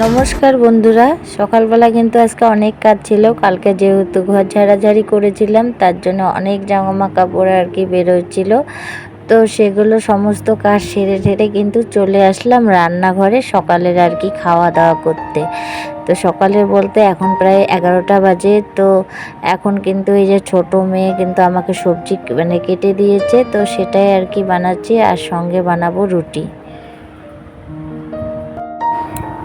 নমস্কার বন্ধুরা, সকালবেলা কিন্তু আজকে অনেক কাজ ছিল, কালকে যেহেতু ঘর ঝাড়াঝাড়ি করেছিলাম, তার জন্য অনেক জামা কাপড় আর কি বেরোচ্ছিল তো সেগুলো সমস্ত কাজ সেরে ঠেরে কিন্তু চলে আসলাম রান্নাঘরে সকালের আর কি খাওয়া দাওয়া করতে। তো সকালে বলতে এখন প্রায় এগারোটা বাজে, তো এখন কিন্তু এই যে ছোট মেয়ে কিন্তু আমাকে সবজি মানে কেটে দিয়েছে, তো সেটাই আর কি বানাচ্ছি, আর সঙ্গে বানাবো রুটি।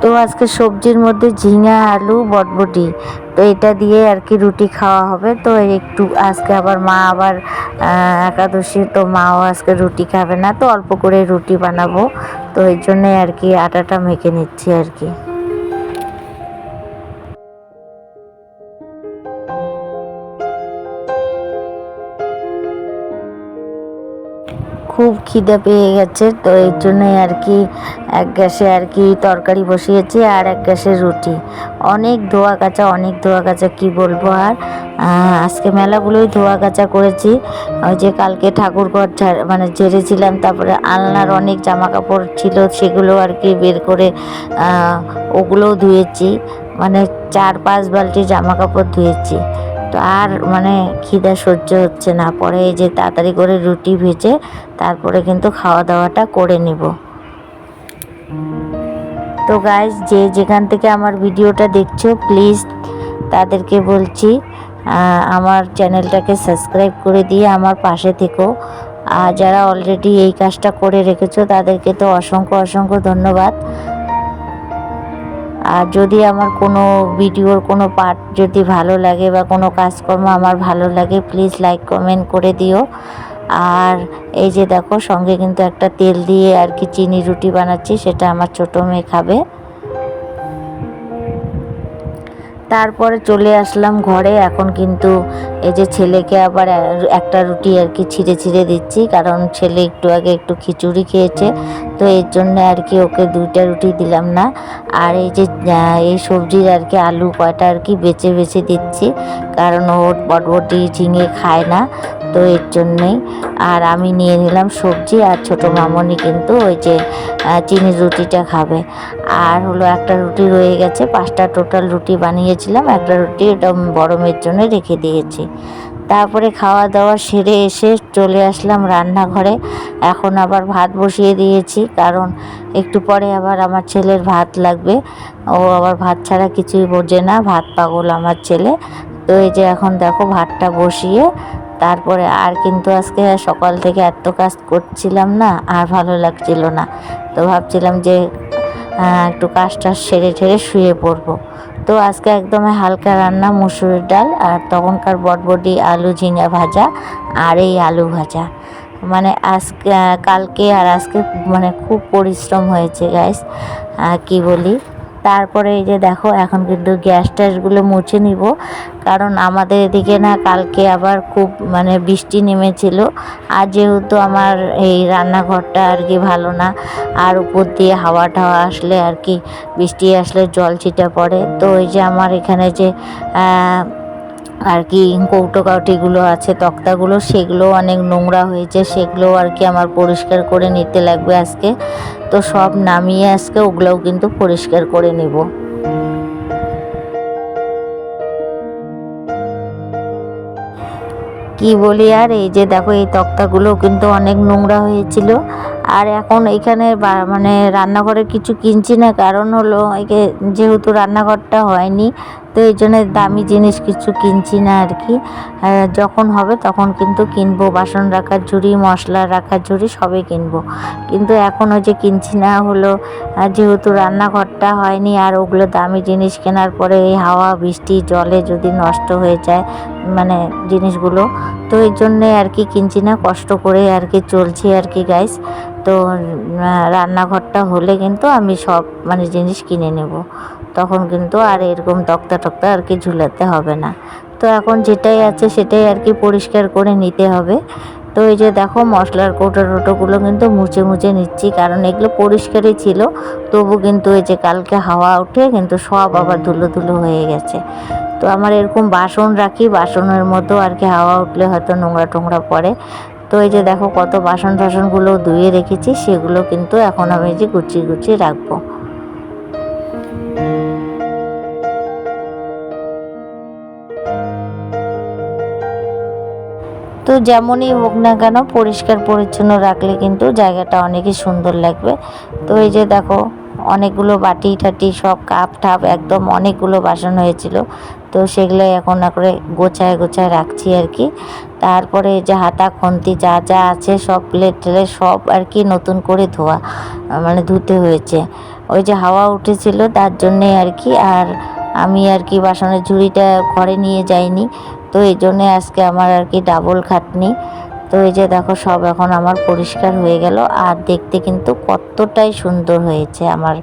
তো আজকে সবজির মধ্যে ঝিঙা, আলু, বটবটি। তো এটা দিয়ে আর কি রুটি খাওয়া হবে। তো একটু আজকে আবার মা আবার একাদশী, তো মাও আজকে রুটি খাবে না। তো অল্প করে রুটি বানাবো। তো এই জন্যই আর কি আটাটা মেখে নিচ্ছি আর কি। খুব খিদে পেয়ে গেছে, তো এই জন্যই আর কি এক গ্যাসে আর কি তরকারি বসিয়েছি আর এক গ্যাসে রুটি। অনেক ধোয়া কাচা, অনেক ধোয়া কাচা, কি বলব আর? আজকে মেলাগুলোই ধোয়া কাচা করেছি। ওই যে কালকে ঠাকুর ঘর মানে ঝেড়েছিলাম, তারপরে আলনার অনেক জামা কাপড় ছিল, সেগুলো আর কি বের করে ওগুলোও ধুয়েছি। মানে চার পাঁচ বালতি জামা কাপড় ধুয়েছি। তো আর মানে খিদা সহ্য হচ্ছে না। পরে এই যে তাড়াতাড়ি করে রুটি ভেজে তারপরে কিন্তু খাওয়া দাওয়াটা করে নিব। তো গাইজ যে যেখান থেকে আমার ভিডিওটা দেখছ প্লিজ তাদেরকে বলছি আমার চ্যানেলটাকে সাবস্ক্রাইব করে দিয়ে আমার পাশে থেকো। আর যারা অলরেডি এই কাজটা করে রেখেছো, তাদেরকে তো অসংখ্য অসংখ্য ধন্যবাদ। আর যদি আমার কোনো ভিডিওর কোনো পার্ট যদি ভালো লাগে বা কোনো কাজকর্ম আমার ভালো লাগে প্লিজ লাইক কমেন্ট করে দিও। আর এই যে দেখো, সঙ্গে কিন্তু একটা তেল দিয়ে আর কি চিনি রুটি বানাচ্ছি, সেটা আমার ছোটো মেয়ে খাবে। তারপরে চলে আসলাম ঘরে। এখন কিন্তু এই যে ছেলেকে আবার একটা রুটি আর কি ছিঁড়ে ছিঁড়ে দিচ্ছি, কারণ ছেলে একটু আগে একটু খিচুড়ি খেয়েছে। তো এর জন্য আর কি ওকে দুইটা রুটি দিলাম না। আর এই যে এই সবজির আর কি আলু কয়টা আর কি বেছে বেছে দিচ্ছি, কারণ ওর বটবটি ঝিঙে খায় না। তো এর জন্যেই আর আমি নিয়ে নিলাম সবজি আর ছোট মামনি কিন্তু ওই যে চিনির রুটিটা খাবে। আর হলো একটা রুটি রয়ে গেছে, পাঁচটা টোটাল রুটি বানিয়েছিলাম। একটা রুটি ওটা মেয়ের জন্য রেখে দিয়েছি। তারপরে খাওয়া দাওয়া সেরে এসে চলে আসলাম রান্নাঘরে। এখন আবার ভাত বসিয়ে দিয়েছি, কারণ একটু পরে আবার আমার ছেলের ভাত লাগবে। ও আবার ভাত ছাড়া কিছুই বোঝে না, ভাত পাগল আমার ছেলে। তো এই যে এখন দেখো ভাতটা বসিয়ে তারপরে আর কিন্তু আজকে সকাল থেকে এত কাজ করছিলাম না, আর ভালো লাগছিল না। তো ভাবছিলাম যে একটু কাজটা সেরে ঠেরে শুয়ে পড়ব। তো আজকে একদম হালকা রান্না, মুসুরির ডাল আর তখনকার বটবটি, আলু, ঝিঙা ভাজা আর এই আলু ভাজা। মানে আজকে কালকে আর আজকে মানে খুব পরিশ্রম হয়েছে গাইস কি বলি? তারপরে এই যে দেখো, এখন কিন্তু গ্যাস ট্যাসগুলো মুছে নিব। কারণ আমাদের এদিকে না কালকে আবার খুব মানে বৃষ্টি নেমেছিল। আর যেহেতু আমার এই রান্নাঘরটা আর কি ভালো না, আর উপর দিয়ে হাওয়া টাওয়া আসলে আর কি বৃষ্টি আসলে জল ছিটা পড়ে। তো ওই যে আমার এখানে যে আর কি কৌটো কাউটিগুলো আছে, তক্তাগুলো সেগুলো অনেক নোংরা হয়েছে। সেগুলো আর কি আমার পরিষ্কার করে নিতে লাগবে আজকে। তো সব নামিয়ে আজকে ওগুলোও কিন্তু পরিষ্কার করে নেব। কি বলি আর, এই যে দেখো, এই তক্তাগুলো কিন্তু অনেক নোংরা হয়েছিল। আর এখন এখানে মানে রান্নাঘরে কিছু কিনছি না, কারণ হলো একে যেহেতু রান্নাঘরটা হয়নি তো এই জন্য দামি জিনিস কিছু কিনছি না আর কি। যখন হবে তখন কিন্তু কিনবো। বাসন রাখার ঝুড়ি, মশলা রাখার ঝুড়ি সবই কিনবো। কিন্তু এখন যে কিনছি না হলো যেহেতু রান্নাঘরটা হয়নি আর ওগুলো দামি জিনিস কেনার পরে এই হাওয়া, বৃষ্টি, জলে যদি নষ্ট হয়ে যায় মানে জিনিসগুলো, তো এই জন্যে আর কি কিনছি না। কষ্ট করে আর কি চলছি আর কি গাইস তো রান্নাঘরটা হলে কিন্তু আমি সব মানে জিনিস কিনে নেব। তখন কিন্তু আর এরকম তক্তা টক্তা আর কি ঝুলাতে হবে না। তো এখন যেটাই আছে সেটাই আর কি পরিষ্কার করে নিতে হবে। তো এই যে দেখো মশলার কৌটো টোটোগুলো কিন্তু মুছে মুছে নিচ্ছি, কারণ এগুলো পরিষ্কারই ছিল। তবু কিন্তু এই যে কালকে হাওয়া উঠে কিন্তু সব আবার ধুলো ধুলো হয়ে গেছে। তো আমার এরকম বাসন রাখি, বাসনের মতো আর কি হাওয়া উঠলে হয়তো নোংরা টোংরা পড়ে। তো এই যে দেখো কত বাসন টাসনগুলো ধুয়ে রেখেছি, সেগুলো কিন্তু এখন আমি যে গুছিয়ে গুছিয়ে রাখব। তো যেমনই হোক না কেন পরিষ্কার পরিচ্ছন্ন রাখলে কিন্তু জায়গাটা অনেকই সুন্দর লাগবে। তো এই যে দেখো, অনেকগুলো বাটি টাটি সব কাপ ঠাপ একদম অনেকগুলো বাসন হয়েছিল। তো সেগুলো এখন করে গোছায় গোছায় রাখছি আর কি। তারপরে যে হাতা, খন্তি যা যা আছে সব প্লেট টেলে সব আর কি নতুন করে ধোয়া মানে ধুতে হয়েছে। ওই যে হাওয়া উঠেছিল তার জন্যে আর কি, আর আমি আর কি বাসনের ঝুড়িটা ঘরে নিয়ে যাইনি। তো এই জন্যে আজকে আমার আর কি ডাবল খাটনি। তো এই যে দেখো, সব এখন আমার পরিষ্কার হয়ে গেল। আর দেখতে কিন্তু কতটাই সুন্দর হয়েছে আমার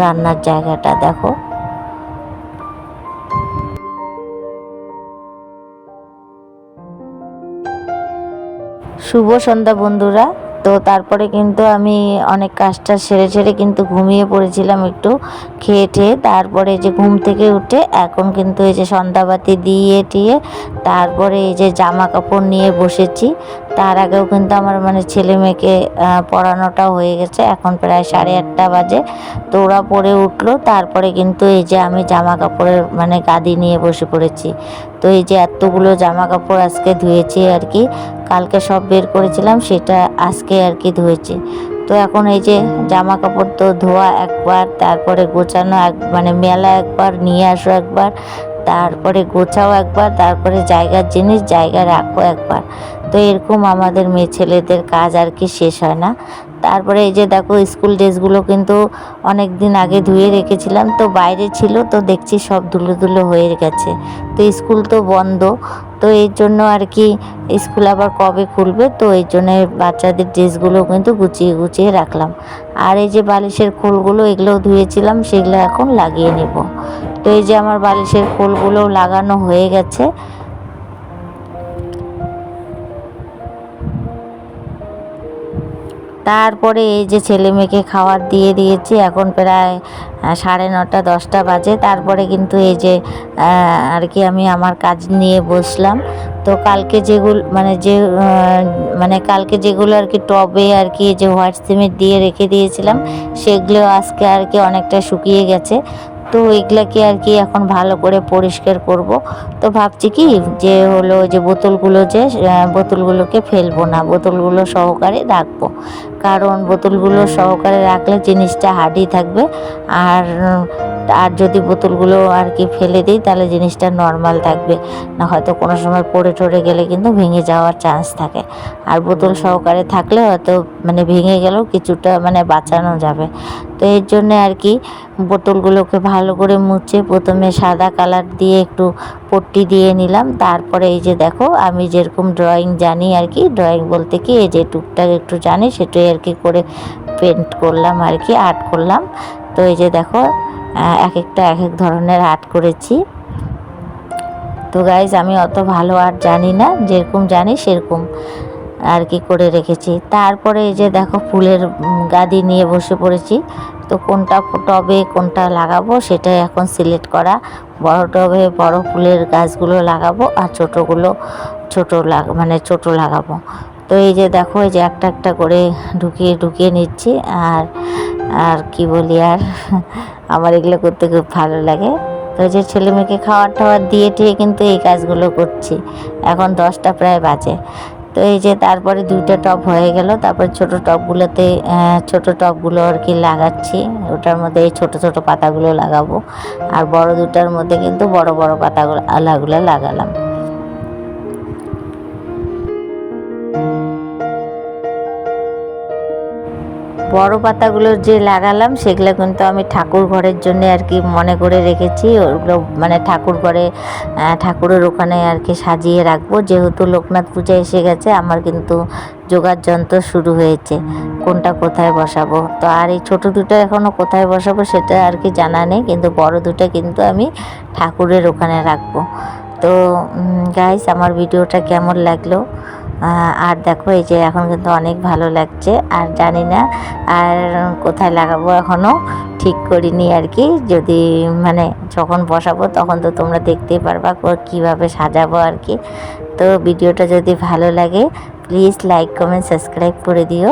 রান্নার জায়গাটা, দেখো। শুভ সন্ধ্যা বন্ধুরা। তো তারপরে কিন্তু আমি অনেক কাজটা সেরে সেরে কিন্তু ঘুমিয়ে পড়েছিলাম একটু, খেয়ে টেয়ে তারপরে যে ঘুম থেকে উঠে এখন কিন্তু এই যে সন্ধ্যাবাতি দিয়ে টিয়ে তারপরে এই যে জামা কাপড় নিয়ে বসেছি। তার আগেও কিন্তু আমার মানে ছেলে মেয়েকে পড়ানোটাও হয়ে গেছে। এখন প্রায় সাড়ে আটটা বাজে। তো ওরা পরে উঠল। তারপরে কিন্তু এই যে আমি জামা কাপড়ের মানে গাদি নিয়ে বসে পড়েছি। তো এই যে এতগুলো জামা কাপড় আজকে ধুয়েছি আর কি, কালকে সব বের করেছিলাম, সেটা আজকে আর কি ধুয়েছি। তো এখন এই যে জামা কাপড় তো ধোয়া একবার, তারপরে গোছানো এক মানে মেলা একবার, নিয়ে আসো একবার। তারপরে গোছাও একবার, তারপরে জায়গার জিনিস জায়গা রাখো একবার। তো এরকম আমাদের মেয়ে ছেলেদের কাজ আর কি শেষ হয় না। তারপরে এই যে দেখো, স্কুল ড্রেসগুলো কিন্তু অনেক দিন আগে ধুয়ে রেখেছিলাম। তো বাইরে ছিল, তো দেখছি সব ধুলো ধুলো হয়ে গেছে। তো স্কুল তো বন্ধ, তো এর জন্য আর কি স্কুল আবার কবে খুলবে? তো এই জন্য বাচ্চাদের ড্রেসগুলো কিন্তু গুছিয়ে গুছিয়ে রাখলাম। আর এই যে বালিশের খোলগুলো, এগুলো ধুয়েছিলাম, সেগুলো এখন লাগিয়ে নেব। তো এই যে আমার বালিশের খোলগুলো লাগানো হয়ে গেছে তারপরে এই যে ছেলে মেয়েকে খাবার দিয়ে দিয়েছি, এখন প্রায় সাড়ে নটা, দশটা বাজে। তারপরে কিন্তু এই যে আর কি আমি আমার কাজ নিয়ে বসলাম। তো কালকে যেগুলো মানে যে মানে কালকে যেগুলো আর কি টবে আর কি যে হোয়াইট সিমেন্ট দিয়ে রেখে দিয়েছিলাম, সেগুলো আজকে আর কি অনেকটা শুকিয়ে গেছে। তো এগুলাকে আর কি এখন ভালো করে পরিষ্কার করব। তো ভাবছি কি যে হলো যে বোতলগুলো যে বোতলগুলোকে ফেলব না বোতলগুলো সহকারে রাখব। কারণ বোতলগুলো সহকারে রাখলে জিনিসটা হার্ডই থাকবে। আর আর যদি বোতলগুলো আর কি ফেলে দিই তাহলে জিনিসটা নর্মাল থাকবে। না হয়তো কোনো সময় পড়ে টড়ে গেলে কিন্তু ভেঙে যাওয়ার চান্স থাকে। আর বোতল সহকারে থাকলে হয়তো মানে ভেঙে গেলেও কিছুটা মানে বাঁচানো যাবে। তো এর জন্য আর কি বোতলগুলোকে ভালো করে মুছে প্রথমে সাদা কালার দিয়ে একটু পট্টি দিয়ে নিলাম। তারপরে এই যে দেখো আমি যেরকম ড্রয়িং জানি আর কি ড্রয়িং বলতে কি এই যে টুকটাক একটু জানি সেটাই আর কি করে পেন্ট করলাম আর কি আর্ট করলাম। তো এই যে দেখো এক একটা এক এক ধরনের আর্ট করেছি। তো গাইজ আমি অত ভালো আর্ট জানি না, যেরকম জানি সেরকম আর কি করে রেখেছি। তারপরে এই যে দেখো ফুলের গাদি নিয়ে বসে পড়েছি। তো কোনটা টবে, কোনটা লাগাবো সেটা এখন সিলেক্ট করা। বড় টবে বড় ফুলের গাছগুলো লাগাবো আর ছোটোগুলো ছোটো লাগ মানে ছোট লাগাবো। তো এই যে দেখো, এই যে একটা একটা করে ঢুকিয়ে ঢুকিয়ে নিচ্ছি। আর আর কি বলি আর? আমার এগুলো করতে খুব ভালো লাগে। তো যে ছেলে মেয়েকে খাওয়ার টাওয়ার দিয়ে টিয়ে কিন্তু এই কাজগুলো করছি। এখন দশটা প্রায় বাজে। তো এই যে তারপরে দুইটা টপ হয়ে গেল। তারপরে ছোট টপগুলোতে ছোট টপগুলো আর কি লাগাচ্ছি। ওটার মধ্যে এই ছোট ছোট পাতাগুলো লাগাবো। আর বড় দুটার মধ্যে কিন্তু বড় বড় পাতাগুলো আলাগুলো লাগালাম। বড় পাতাগুলো যে লাগালাম, সেগুলো কিন্তু আমি ঠাকুর ঘরের জন্য আর কি মনে করে রেখেছি। ওগুলো মানে ঠাকুর ঘরে ঠাকুরের ওখানে আর কি সাজিয়ে রাখব। যেহেতু লোকনাথ পূজা এসে গেছে, আমার কিন্তু যোগার যন্ত্র শুরু হয়েছে, কোনটা কোথায় বসাবো? তো আর এই ছোটো দুটো এখনও কোথায় বসাবো সেটা আর কি জানা নেই, কিন্তু বড় দুটো কিন্তু আমি ঠাকুরের ওখানে রাখব। তো গাইস আমার ভিডিওটা কেমন লাগল? আর দেখো, এই যে এখন কিন্তু অনেক ভালো লাগছে, আর জানি না, আর কোথায় লাগাবো এখনও ঠিক করিনি আর কি, যদি মানে যখন বসাবো তখন তো তোমরা দেখতেই পারবা কীভাবে সাজাবো আর কি। তো ভিডিওটা যদি ভালো লাগে প্লিজ লাইক কমেন্ট সাবস্ক্রাইব করে দিও।